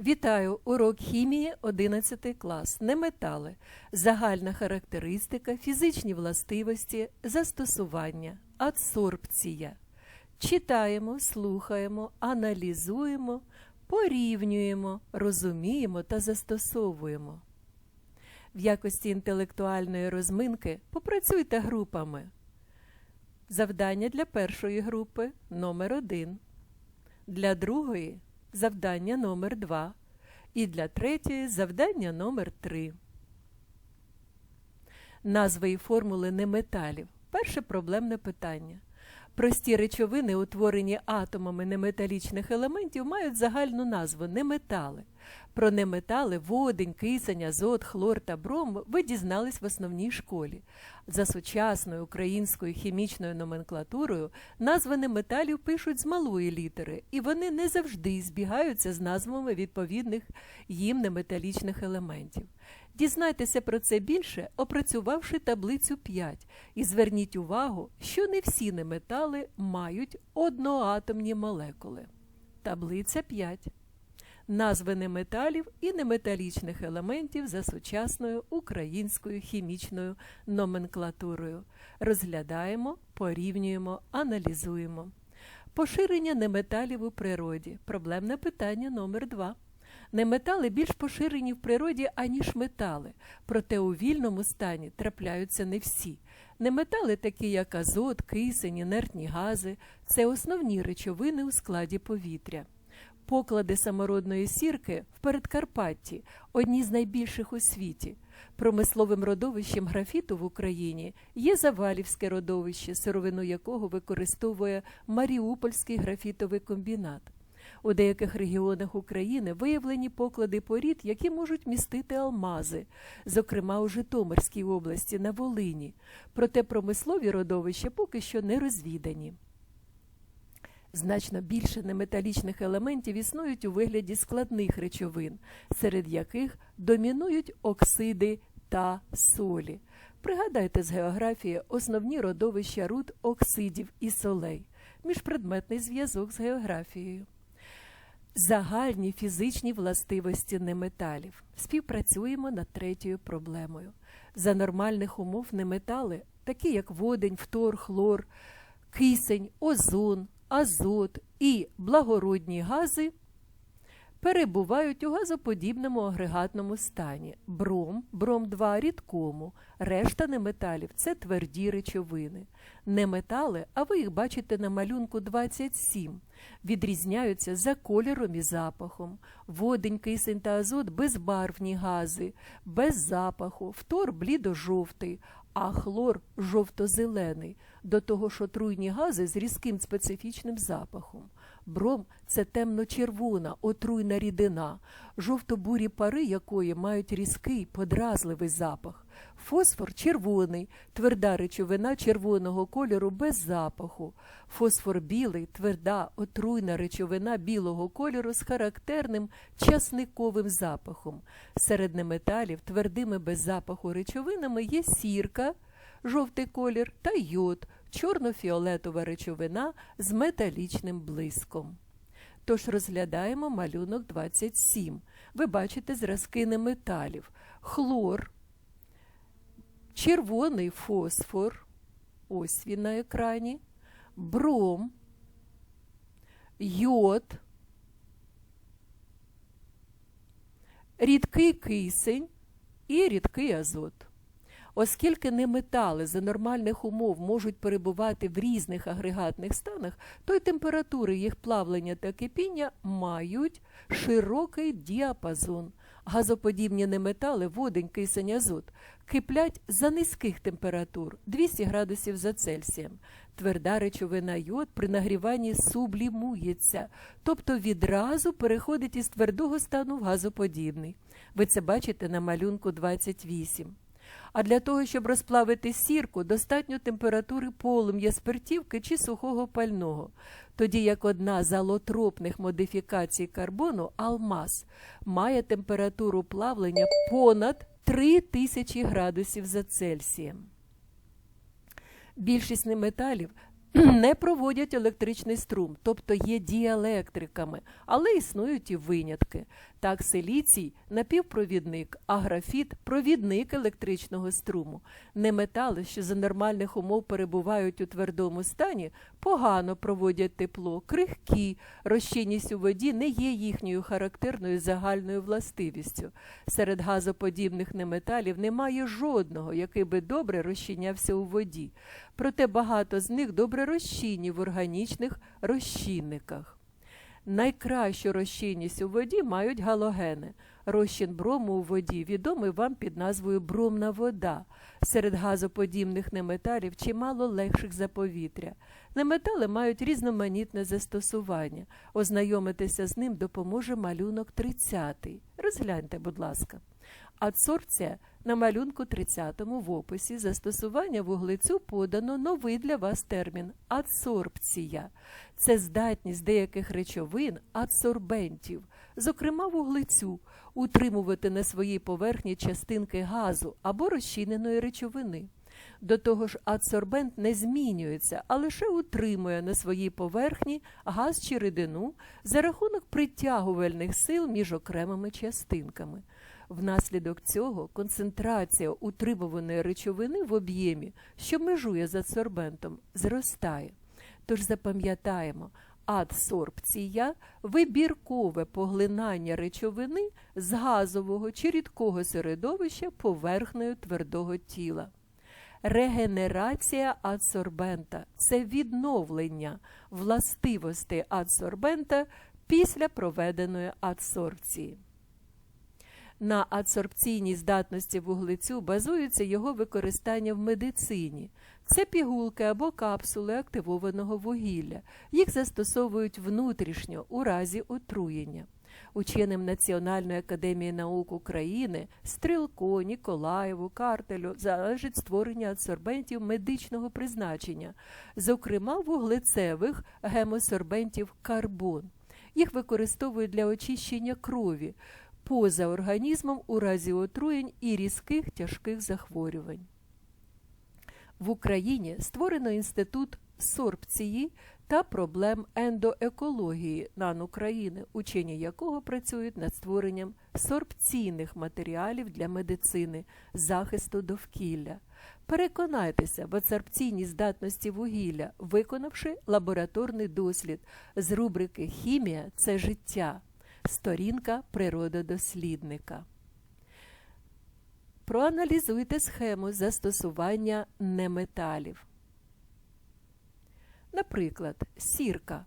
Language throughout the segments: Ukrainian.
Вітаю! Урок хімії 11 клас. Неметали. Загальна характеристика, фізичні властивості, застосування, адсорбція. Читаємо, слухаємо, аналізуємо, порівнюємо, розуміємо та застосовуємо. В якості інтелектуальної розминки попрацюйте групами. Завдання для першої групи номер 1 Для другої завдання номер 2 і для третьої завдання номер 3 Назви і формули неметалів. Перше проблемне питання. Прості речовини, утворені атомами неметалічних елементів, мають загальну назву неметали. Про неметали водень, кисень, азот, хлор та бром ви дізнались в основній школі. За сучасною українською хімічною номенклатурою назви неметалів пишуть з малої літери, і вони не завжди збігаються з назвами відповідних їм неметалічних елементів. Дізнайтеся про це більше, опрацювавши таблицю 5, і зверніть увагу, що не всі неметали мають одноатомні молекули. Таблиця 5. Назви неметалів і неметалічних елементів за сучасною українською хімічною номенклатурою. Розглядаємо, порівнюємо, аналізуємо. Поширення неметалів у природі. Проблемне питання номер 2 Неметали більш поширені в природі, аніж метали, проте у вільному стані трапляються не всі. Неметали, такі як азот, кисень, інертні гази, це основні речовини у складі повітря. Поклади самородної сірки в Передкарпатті одні з найбільших у світі. Промисловим родовищем графіту в Україні є Завалівське родовище, сировину якого використовує Маріупольський графітовий комбінат. У деяких регіонах України виявлені поклади порід, які можуть містити алмази, зокрема у Житомирській області на Волині. Проте промислові родовища поки що не розвідані. Значно більше неметалічних елементів існують у вигляді складних речовин, серед яких домінують оксиди та солі. Пригадайте з географії основні родовища руд оксидів і солей, міжпредметний зв'язок з географією. Загальні фізичні властивості неметалів. Співпрацюємо над третьою проблемою. За нормальних умов неметали, такі як водень, фтор, хлор, кисень, озон, азот і благородні гази, перебувають у газоподібному агрегатному стані. Бром, бром 2 рідкому, решта неметалів це тверді речовини. Неметали, а ви їх бачите на малюнку 27, відрізняються за кольором і запахом. Водень, кисень та азот безбарвні гази, без запаху, фтор блідо-жовтий, а хлор жовто-зелений, до того ж отруйні гази з різким специфічним запахом. Бром це темно-червона, отруйна рідина, жовто-бурі пари якої мають різкий, подразливий запах. Фосфор червоний, тверда речовина червоного кольору без запаху. Фосфор білий, тверда, отруйна речовина білого кольору з характерним часниковим запахом. Серед неметалів твердими без запаху речовинами є сірка, жовтий колір та йод, чорно-фіолетова речовина з металічним блиском. Тож розглядаємо малюнок 27. Ви бачите зразки неметалів. Хлор, червоний фосфор, ось він на екрані, бром, йод, рідкий кисень і рідкий азот. Оскільки неметали за нормальних умов можуть перебувати в різних агрегатних станах, то й температури їх плавлення та кипіння мають широкий діапазон. Газоподібні неметали, водень, кисень, азот, киплять за низьких температур 200 градусів за Цельсієм. Тверда речовина йод при нагріванні сублімується, тобто відразу переходить із твердого стану в газоподібний. Ви це бачите на малюнку 28. А для того, щоб розплавити сірку, достатньо температури полум'я спиртівки чи сухого пального, тоді як одна з алотропних модифікацій карбону алмаз має температуру плавлення понад 3000 градусів за Цельсієм. Більшість неметалів не проводять електричний струм, тобто є діелектриками, але існують і винятки. Так, силіцій напівпровідник, а графіт провідник електричного струму. Неметали, що за нормальних умов перебувають у твердому стані, погано проводять тепло, крихкі, розчинність у воді не є їхньою характерною загальною властивістю. Серед газоподібних неметалів немає жодного, який би добре розчинявся у воді. Проте багато з них добре розчинні в органічних розчинниках. Найкращу розчинність у воді мають галогени. Розчин брому у воді відомий вам під назвою бромна вода. Серед газоподібних неметалів чимало легших за повітря. Неметали мають різноманітне застосування. Ознайомитися з ним допоможе малюнок 30. Розгляньте, будь ласка. Адсорбція на малюнку 30-му в описі застосування вуглецю подано новий для вас термін адсорбція. Це здатність деяких речовин адсорбентів, зокрема вуглецю, утримувати на своїй поверхні частинки газу або розчиненої речовини. До того ж, адсорбент не змінюється, а лише утримує на своїй поверхні газ чи рідину за рахунок притягувальних сил між окремими частинками. Внаслідок цього концентрація утримуваної речовини в об'ємі, що межує з адсорбентом, зростає. Тож запам'ятаємо, адсорбція вибіркове поглинання речовини з газового чи рідкого середовища поверхнею твердого тіла. Регенерація адсорбента це відновлення властивостей адсорбента після проведеної адсорбції. На адсорбційній здатності вуглецю базується його використання в медицині. Це пігулки або капсули активованого вугілля. Їх застосовують внутрішньо у разі отруєння. Ученим Національної академії наук України Стрілко, Ніколаєву, Картелю залежить створення адсорбентів медичного призначення, зокрема вуглецевих гемосорбентів карбон. Їх використовують для очищення крові поза організмом у разі отруєнь і різких тяжких захворювань. В Україні створено інститут сорбції та проблем ендоекології НАН України, учені якого працюють над створенням сорбційних матеріалів для медицини, захисту довкілля. Переконайтеся в адсорбційній здатності вугілля, виконавши лабораторний дослід з рубрики Хімія це життя. Сторінка природодослідника. Проаналізуйте схему застосування неметалів. Наприклад, сірка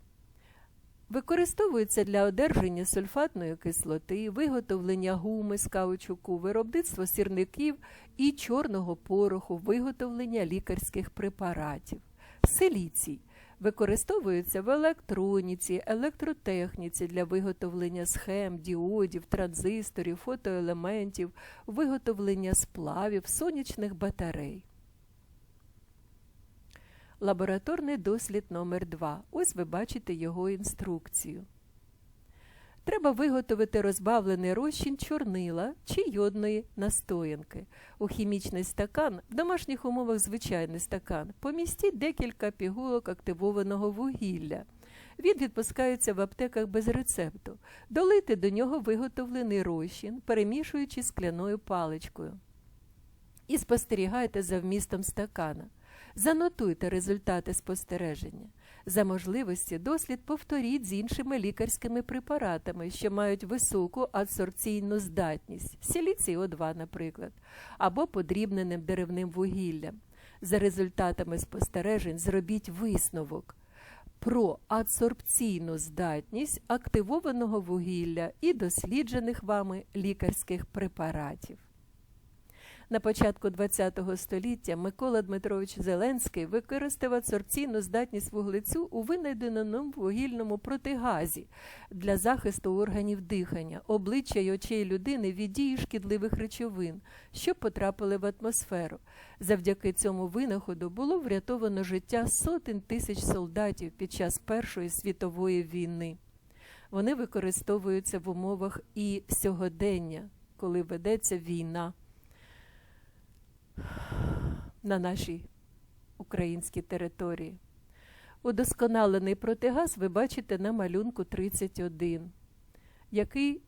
використовується для одержання сульфатної кислоти, виготовлення гуми з каучуку, виробництво сірників і чорного пороху, виготовлення лікарських препаратів. Силіцій використовується в електроніці, електротехніці для виготовлення схем, діодів, транзисторів, фотоелементів, виготовлення сплавів, сонячних батарей. Лабораторний дослід номер 2 Ось ви бачите його інструкцію. Треба виготовити розбавлений розчин чорнила чи йодної настоянки. У хімічний стакан, в домашніх умовах звичайний стакан, помістіть декілька пігулок активованого вугілля. Він відпускається в аптеках без рецепту. Долити до нього виготовлений розчин, перемішуючи скляною паличкою. І спостерігайте за вмістом стакана. Занотуйте результати спостереження. За можливості дослід повторіть з іншими лікарськими препаратами, що мають високу адсорбційну здатність, сіліцій О2, наприклад, або подрібненим деревним вугіллям. За результатами спостережень зробіть висновок про адсорбційну здатність активованого вугілля і досліджених вами лікарських препаратів. На початку ХХ століття Микола Дмитрович Зеленський використав адсорбційну здатність вуглецю у винайденому вугільному протигазі для захисту органів дихання, обличчя й очей людини від дії шкідливих речовин, що потрапили в атмосферу. Завдяки цьому винаходу було врятовано життя сотень тисяч солдатів під час Першої світової війни. Вони використовуються в умовах і сьогодення, коли ведеться війна на нашій українській території. Удосконалений протигаз ви бачите на малюнку 31, який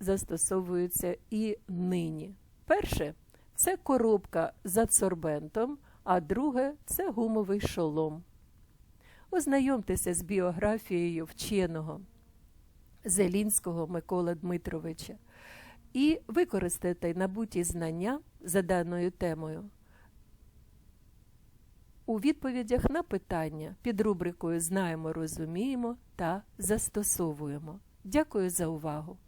застосовується і нині. Перше це коробка з адсорбентом, а друге це гумовий шолом. Ознайомтеся з біографією вченого Зелінського Миколи Дмитровича і використайте набуті знання за даною темою у відповідях на питання під рубрикою Знаємо, розуміємо та застосовуємо. Дякую за увагу!